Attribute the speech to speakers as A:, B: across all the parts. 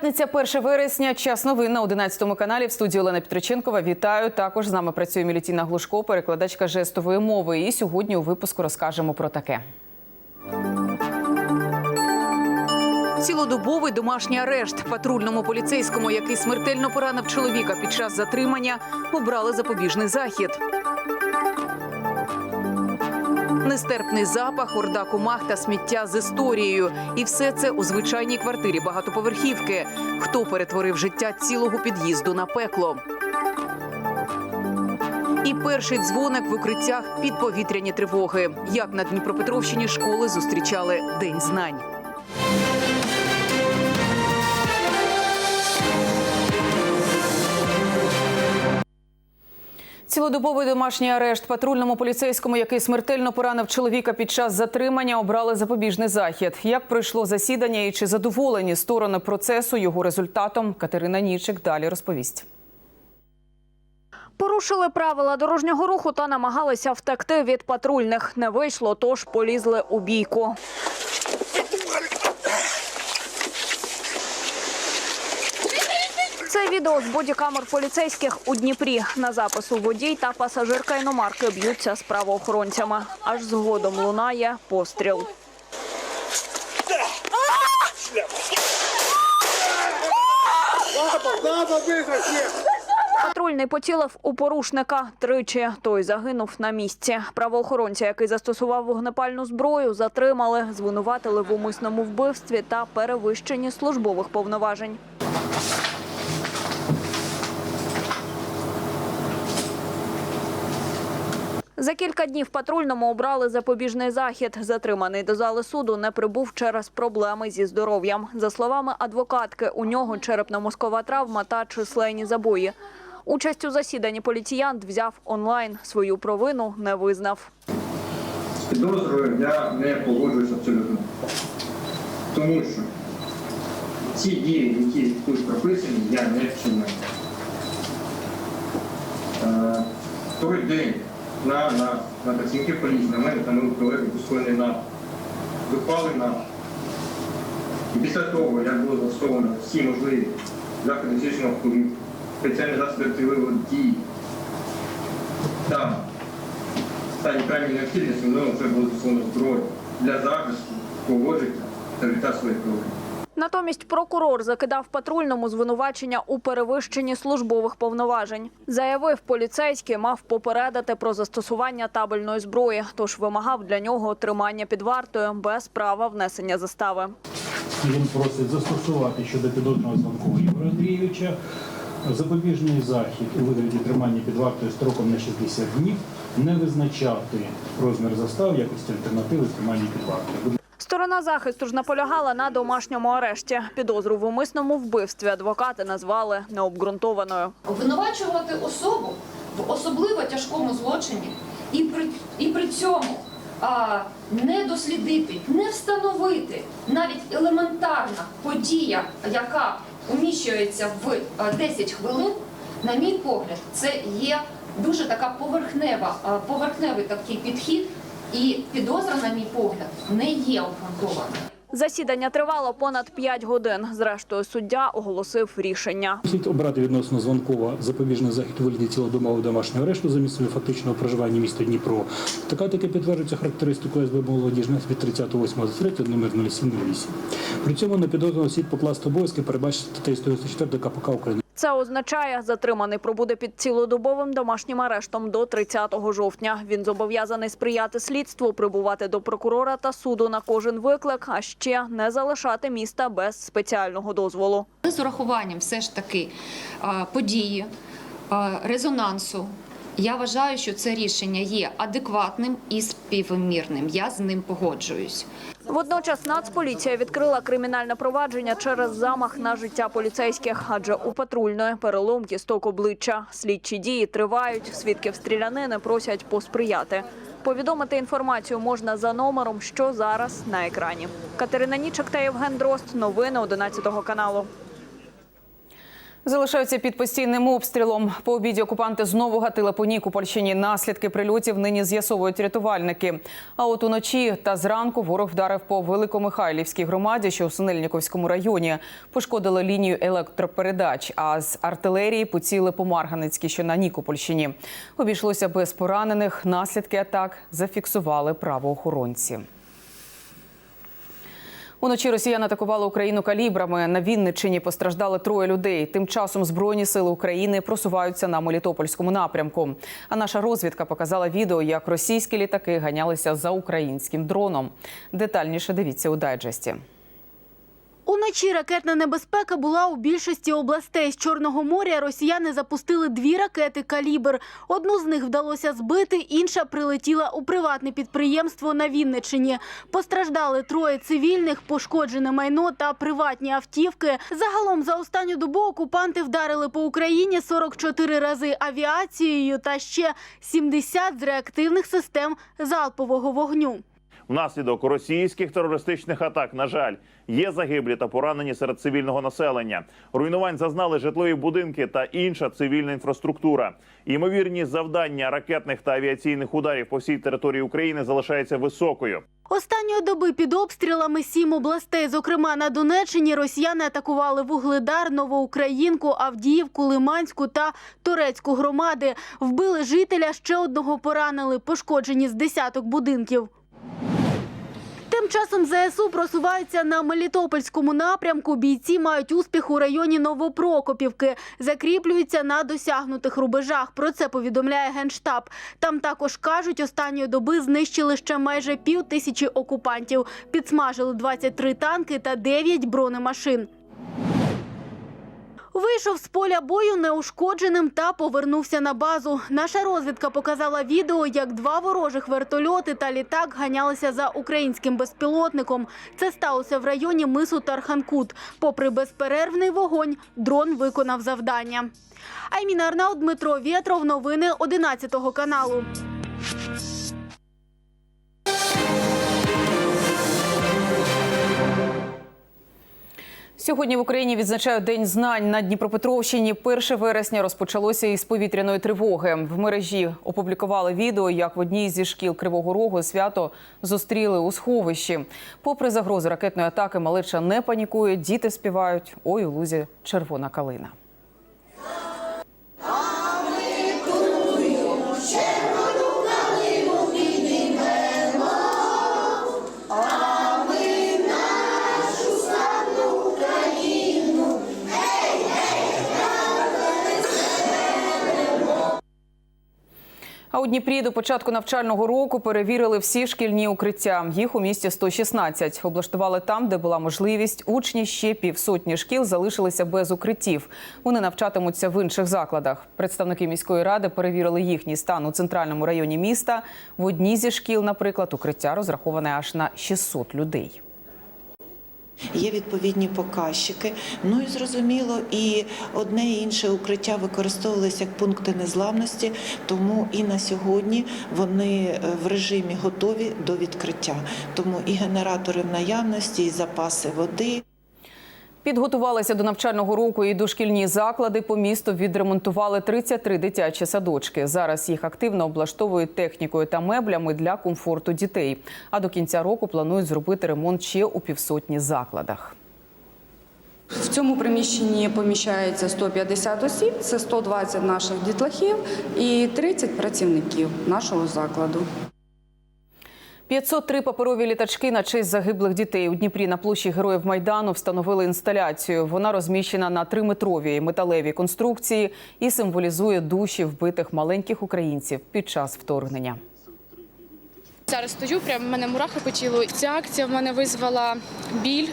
A: П'ятниця, 1 вересня. Час новин на 11 каналі. В студії Олена Петриченкова. Вітаю. Також з нами працює Мілітіна Глушко, перекладачка жестової мови. І сьогодні у випуску розкажемо про таке. Цілодобовий домашній арешт патрульному поліцейському, який смертельно поранив чоловіка під час затримання, обрали запобіжний захід. Нестерпний запах, орда комах та сміття з історією. І все це у звичайній квартирі багатоповерхівки. Хто перетворив життя цілого під'їзду на пекло? І перший дзвоник в укриттях під повітряні тривоги. Як на Дніпропетровщині школи зустрічали День знань. Цілодобовий домашній арешт патрульному поліцейському, який смертельно поранив чоловіка під час затримання, обрали запобіжний захід. Як пройшло засідання і чи задоволені сторони процесу його результатом? Катерина Нічик далі розповість.
B: Порушили правила дорожнього руху та намагалися втекти від патрульних. Не вийшло, тож полізли у бійку. Це відео з бодікамер поліцейських у Дніпрі. На запису водій та пасажирка іномарки б'ються з правоохоронцями. Аж згодом лунає постріл. Патрульний поцілив у порушника тричі. Той загинув на місці. Правоохоронця, який застосував вогнепальну зброю, затримали, звинуватили в умисному вбивстві та перевищенні службових повноважень. За кілька днів патрульному обрали запобіжний захід. Затриманий до зали суду не прибув через проблеми зі здоров'ям. За словами адвокатки, у нього черепно-мозкова травма та численні забої. Участь у засіданні поліціянт взяв онлайн. Свою провину не визнав.
C: Підозрою я не погоджуюсь абсолютно. Тому що ці дії, які тут прописані, я не вчиняю. Е, той день на, на, на працівників поліції, на мене та мою колегу скоєний напад. Випали на. І після того, як було застосовано всі можливі заходи фізичного впливу, спеціальні засоби активили дії та стані крайньої необхідності мною вже було застосовано зброю для захисту життя та життя своїх колег.
B: Натомість прокурор закидав патрульному звинувачення у перевищенні службових повноважень. Заявив, поліцейський мав попередити про застосування табельної зброї, тож вимагав для нього тримання під вартою без права внесення застави.
D: Він просить застосувати щодо підозрюваного Званкова Ігоря Андрійовича запобіжний захід у вигляді тримання під вартою строком на 60 днів, не визначати розмір застав якості альтернативи тримання під вартою.
B: Сторона захисту ж наполягала на домашньому арешті. Підозру в умисному вбивстві адвокати назвали необґрунтованою.
E: обвинувачувати особу в особливо тяжкому злочині і при, і при цьому а, не дослідити, не встановити навіть елементарна подія, яка уміщується в 10 хвилин, на мій погляд, це є дуже така поверхнева, поверхневий такий підхід, і підозра, на мій погляд, не є обґрунтованою.
B: Засідання тривало понад 5 годин. Зрештою, суддя оголосив рішення.
D: Слід обрати відносно Званкова запобіжний захід у вигляді цілодомового домашнього арешту за місцем фактичного проживання міста Дніпро. Така таки підтверджується характеристикою СБ молодіжних від 38.03 номер 0708. При цьому на підозрюваного слід покласти обов'язки передбачити статтею 194 КПК України.
B: Це означає, затриманий пробуде під цілодобовим домашнім арештом до 30 жовтня. Він зобов'язаний сприяти слідству, прибувати до прокурора та суду на кожен виклик, а ще не залишати міста без спеціального дозволу.
E: З урахуванням все ж таки події, резонансу. Я вважаю, що це рішення є адекватним і співмірним. Я з ним погоджуюсь.
B: Водночас Нацполіція відкрила кримінальне провадження через замах на життя поліцейських, адже у патрульної перелом кісток обличчя. Слідчі дії тривають. Свідків стрілянини просять посприяти. Повідомити інформацію можна за номером, що зараз на екрані. Катерина Нічик та Євген Дрозд. Новини 11 каналу.
A: Залишаються під постійним обстрілом. По обіді окупанти знову гатили по Нікопольщині. Наслідки прильотів нині з'ясовують рятувальники. А от уночі та зранку ворог вдарив по Великомихайлівській громаді, що у Синельниковському районі. Пошкодили лінію електропередач, а з артилерії поціли по Марганецькій, що на Нікопольщині. Обійшлося без поранених. Наслідки атак зафіксували правоохоронці. Уночі росіяни атакували Україну калібрами. На Вінниччині постраждали троє людей. Тим часом збройні сили України просуваються на Мелітопольському напрямку. А наша розвідка показала відео, як російські літаки ганялися за українським дроном. Детальніше дивіться у дайджесті.
F: Уночі ракетна небезпека була у більшості областей. З Чорного моря росіяни запустили дві ракети «Калібр». Одну з них вдалося збити, інша прилетіла у приватне підприємство на Вінниччині. Постраждали троє цивільних, пошкоджене майно та приватні автівки. Загалом за останню добу окупанти вдарили по Україні 44 рази авіацією та ще 70 з реактивних систем залпового вогню.
G: Внаслідок російських терористичних атак, на жаль, є загиблі та поранені серед цивільного населення. Руйнувань зазнали житлові будинки та інша цивільна інфраструктура. Ймовірність завдання ракетних та авіаційних ударів по всій території України залишається високою.
F: Останньої доби під обстрілами сім областей, зокрема на Донеччині, росіяни атакували Вугледар, Новоукраїнку, Авдіївку, Лиманську та Торецьку громади. Вбили жителя, ще одного поранили, пошкоджені з десяток будинків. Часом ЗСУ просуваються на Мелітопольському напрямку. Бійці мають успіх у районі Новопрокопівки, закріплюються на досягнутих рубежах. Про це повідомляє генштаб. Там також кажуть, останньої доби знищили ще майже пів тисячі окупантів. Підсмажили 23 танки та 9 бронемашин. Вийшов з поля бою неушкодженим та повернувся на базу. Наша розвідка показала відео, як два ворожих вертольоти та літак ганялися за українським безпілотником. Це сталося в районі мису Тарханкут. Попри безперервний вогонь, дрон виконав завдання. Айміна Арнау, Дмитро Вєтров. Новини 11 каналу.
A: Сьогодні в Україні відзначають День знань на Дніпропетровщині. 1 вересня розпочалося із повітряної тривоги. В мережі опублікували відео, як в одній зі шкіл Кривого Рогу свято зустріли у сховищі. Попри загрози ракетної атаки, малеча не панікує. Діти співають Ой у лузі червона калина. А у Дніпрі до початку навчального року перевірили всі шкільні укриття. Їх у місті 116. Облаштували там, де була можливість. Учні ще півсотні шкіл залишилися без укриттів. Вони навчатимуться в інших закладах. Представники міської ради перевірили їхній стан у центральному районі міста. В одній зі шкіл, наприклад, укриття розраховане аж на 600 людей.
H: Є відповідні показчики. Ну і зрозуміло, і одне і інше укриття використовувалися як пункти незламності, тому і на сьогодні вони е, в режимі готові до відкриття. Тому і генератори в наявності, і запаси води.
A: Підготувалися до навчального року і дошкільні заклади по місту відремонтували 33 дитячі садочки. Зараз їх активно облаштовують технікою та меблями для комфорту дітей. А до кінця року планують зробити ремонт ще у півсотні закладах.
I: В цьому приміщенні поміщається 150 осіб, це 120 наших дітлахів і 30 працівників нашого закладу.
A: 503 паперові літачки на честь загиблих дітей у Дніпрі на площі Героїв Майдану встановили інсталяцію. Вона розміщена на триметровій металевій конструкції і символізує душі вбитих маленьких українців під час вторгнення.
J: Зараз стою, прямо в мене мурахи по тілу. Ця акція в мене визвала біль,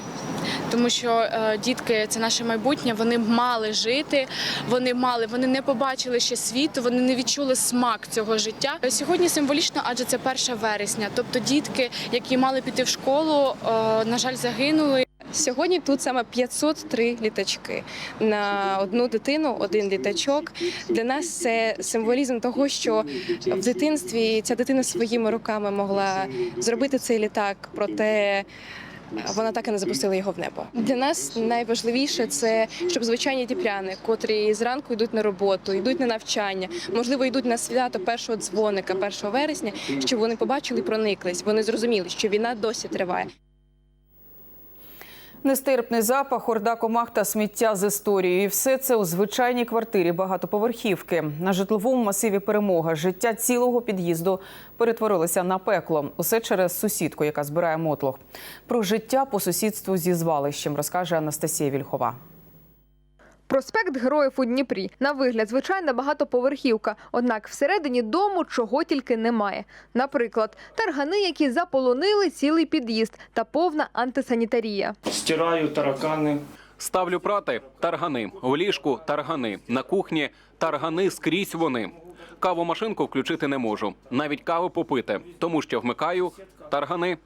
J: тому що е, дітки це наше майбутнє. Вони мали жити, вони мали, вони не побачили ще світу, вони не відчули смак цього життя. Сьогодні символічно, адже це 1 вересня. Тобто дітки, які мали піти в школу, е, на жаль, загинули.
K: Сьогодні тут саме 503 літачки на одну дитину, один літачок. Для нас це символізм того, що в дитинстві ця дитина своїми руками могла зробити цей літак, проте вона так і не запустила його в небо. Для нас найважливіше це щоб звичайні діпляни, котрі зранку йдуть на роботу, йдуть на навчання, можливо, йдуть на свято першого дзвоника, 1 вересня, щоб вони побачили і прониклись. Вони зрозуміли, що війна досі триває.
A: Нестерпний запах, орда комах та сміття з історією. І все це у звичайній квартирі багатоповерхівки. На житловому масиві перемога життя цілого під'їзду перетворилося на пекло. Усе через сусідку, яка збирає мотлох. Про життя по сусідству зі звалищем розкаже Анастасія Вільхова.
L: Проспект Героїв у Дніпрі. На вигляд звичайна багатоповерхівка. Однак всередині дому чого тільки немає. Наприклад, таргани, які заполонили цілий під'їзд та повна антисанітарія.
M: Стираю таракани.
N: Ставлю прати таргани. В ліжку таргани. На кухні таргани скрізь вони. Кавомашинку включити не можу. Навіть каву попити, тому що вмикаю таргани.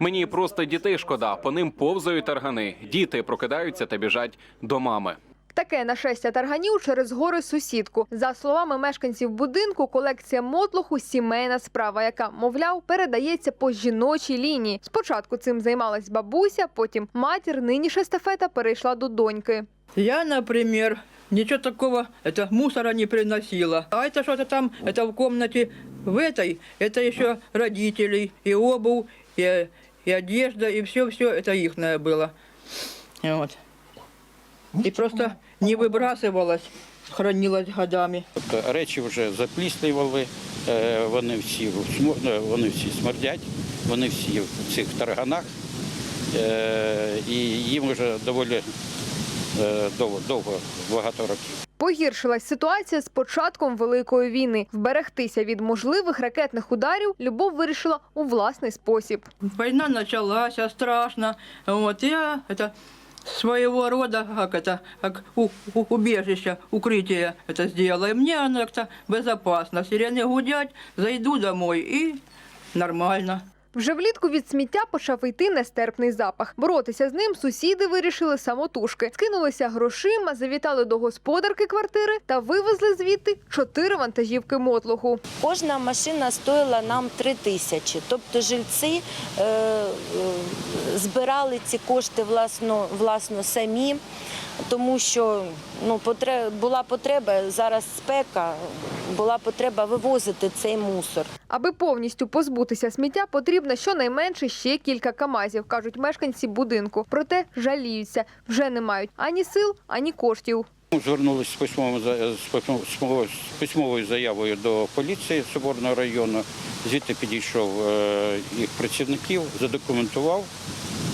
N: Мені просто дітей шкода, по ним повзають таргани. Діти прокидаються та біжать до мами.
L: Таке нашестя тарганів через гори сусідку. За словами мешканців будинку, колекція мотлуху сімейна справа, яка, мовляв, передається по жіночій лінії. Спочатку цим займалась бабуся, потім матір. Нині ж естафета перейшла до доньки.
O: Я, например, ничего такого, это мусора не приносила. А это что-то там, это в комнате в этой, это еще родителей, и обувь, и, и одежда, и все-все, это ихное было. Вот. И просто не выбрасывалось, хранилось годами.
M: Тобто речі вже запліснювали, е, вони всі, смо- е, вони всі смердять, вони всі в цих тарганах. Е, І їм вже доволі е, довго, довго багато років.
L: Погіршилась ситуація з початком великої війни. Вберегтися від можливих ракетних ударів Любов вирішила у власний спосіб.
O: Война началась, а страшно. Вот я это своего рода, как это, как у, у- убежище, укрытие это сделала. И мне оно как-то безопасно. Сирены гудять, зайду домой и нормально.
L: Вже влітку від сміття почав йти нестерпний запах. Боротися з ним сусіди вирішили самотужки. Скинулися грошима, завітали до господарки квартири та вивезли звідти чотири вантажівки мотлуху.
P: Кожна машина стоїла нам три тисячі. Тобто жильці е, е, збирали ці кошти власно, власно самі, тому що ну, потре- була потреба, зараз спека, була потреба вивозити цей мусор.
L: Аби повністю позбутися сміття, потрібно щонайменше ще кілька камазів, кажуть мешканці будинку. Проте жаліються, вже не мають ані сил, ані коштів.
M: Звернулися з письмовою, з письмовою- заявою до поліції Соборного району. Звідти підійшов е, їх працівників, задокументував,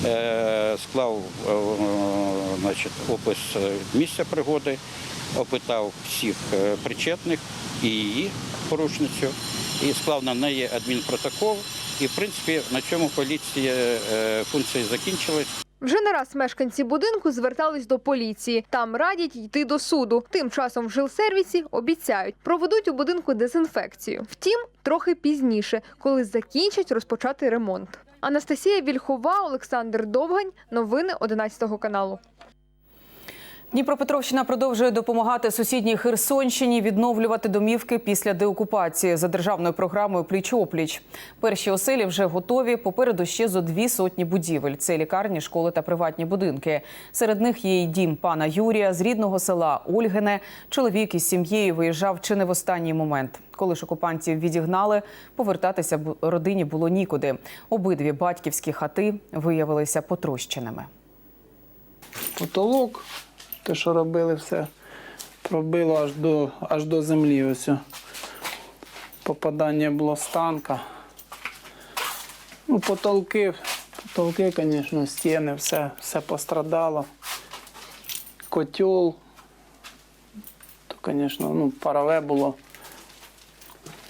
M: е, склав е, значить, опис місця пригоди, опитав всіх е, причетних і її порушницю, і склав на неї адмінпротокол. І, в принципі, на цьому поліція е, функція закінчилась.
L: Вже не раз мешканці будинку звертались до поліції. Там радять йти до суду. Тим часом в жилсервісі обіцяють, проведуть у будинку дезінфекцію. Втім, трохи пізніше, коли закінчать розпочати ремонт. Анастасія Вільхова, Олександр Довгань. Новини 11 каналу.
A: Дніпропетровщина продовжує допомагати сусідній Херсонщині відновлювати домівки після деокупації за державною програмою Пліч-опліч. Перші оселі вже готові. Попереду ще зо дві сотні будівель. Це лікарні, школи та приватні будинки. Серед них є й дім пана Юрія з рідного села Ольгине. Чоловік із сім'єю виїжджав чи не в останній момент. Коли ж окупантів відігнали, повертатися родині було нікуди. Обидві батьківські хати виявилися потрощеними.
Q: потолок, те, що робили, все пробило аж до, аж до землі. Ось. Попадання було з танка. Ну, потолки, потолки, звісно, стіни, все, все пострадало. Котел, то, звісно, ну, парове було.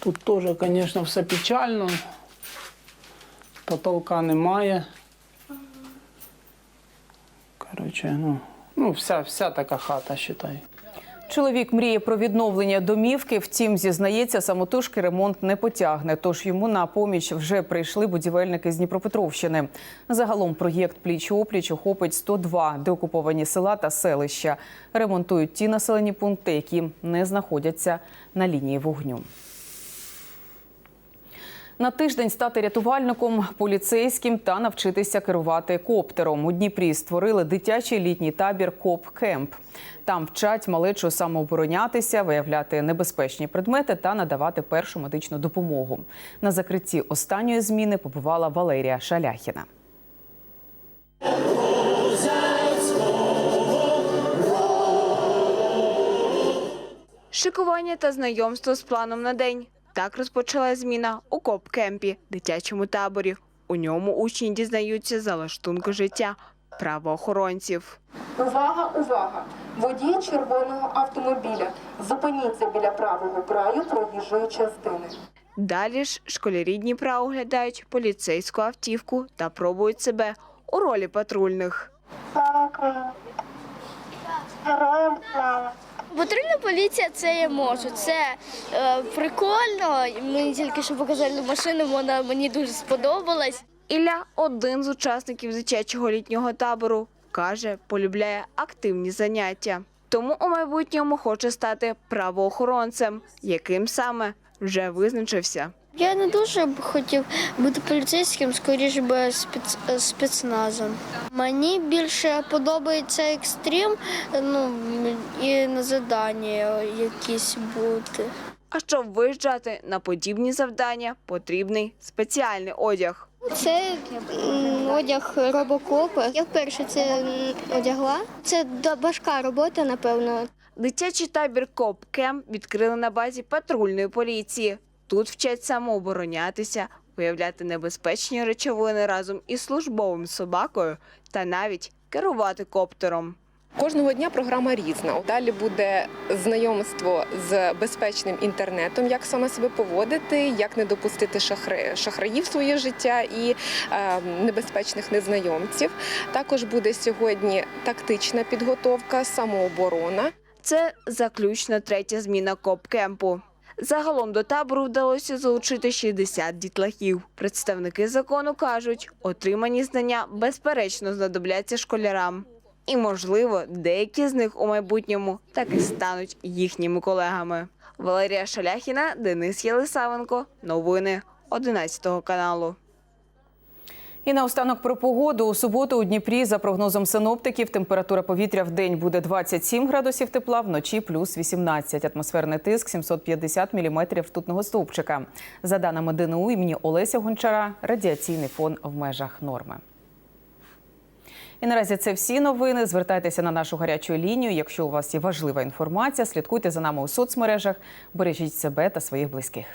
Q: Тут теж, звісно, все печально. Потолка немає. Коротше, ну, ну вся, вся така хата, вважаю.
A: Чоловік мріє про відновлення домівки. Втім, зізнається, самотужки ремонт не потягне. Тож йому на поміч вже прийшли будівельники з Дніпропетровщини. Загалом проєкт пліч опліч охопить 102 деокуповані села та селища. Ремонтують ті населені пункти, які не знаходяться на лінії вогню. На тиждень стати рятувальником, поліцейським та навчитися керувати коптером. У Дніпрі створили дитячий літній табір Коп Кемп. Там вчать малечу самооборонятися, виявляти небезпечні предмети та надавати першу медичну допомогу. На закритті останньої зміни побувала Валерія Шаляхіна.
B: Шикування та знайомство з планом на день. Так розпочала зміна у коп-кемпі, дитячому таборі. У ньому учні дізнаються за лаштунку життя правоохоронців.
R: Увага, увага! Водій червоного автомобіля. Зупиніться біля правого краю проїжджої частини.
B: Далі ж школярі Дніпра оглядають поліцейську автівку та пробують себе у ролі патрульних.
R: Слава Україні! Героям слава!
S: Патрульна поліція це я можу. Це е, прикольно. Мені тільки що показали машину, вона мені дуже сподобалась.
B: Ілля один з учасників дитячого літнього табору. Каже, полюбляє активні заняття. Тому у майбутньому хоче стати правоохоронцем, яким саме вже визначився.
S: Я не дуже б хотів бути поліцейським, скоріше би спец, спецназом. Мені більше подобається екстрім, ну і на завдання якісь бути.
B: А щоб виїжджати на подібні завдання, потрібний спеціальний одяг.
S: Це одяг робокопа. Я вперше це одягла. Це важка робота, напевно.
B: Дитячий табір Коп Кемп відкрили на базі патрульної поліції. Тут вчать самооборонятися, виявляти небезпечні речовини разом із службовим собакою та навіть керувати коптером.
K: Кожного дня програма різна. Далі буде знайомство з безпечним інтернетом, як саме себе поводити, як не допустити шахри, шахраїв своє життя і е, небезпечних незнайомців. Також буде сьогодні тактична підготовка, самооборона.
B: Це заключна третя зміна коп-кемпу. Загалом до табору вдалося залучити 60 дітлахів. Представники закону кажуть, отримані знання безперечно знадобляться школярам. І, можливо, деякі з них у майбутньому так і стануть їхніми колегами. Валерія Шаляхіна, Денис Єлисавенко. Новини 11 каналу.
A: І наостанок про погоду. У суботу у Дніпрі, за прогнозом синоптиків, температура повітря в день буде 27 градусів тепла, вночі плюс 18. Атмосферний тиск 750 міліметрів ртутного стовпчика. За даними ДНУ імені Олеся Гончара, радіаційний фон в межах норми. І наразі це всі новини. Звертайтеся на нашу гарячу лінію. Якщо у вас є важлива інформація, слідкуйте за нами у соцмережах. Бережіть себе та своїх близьких.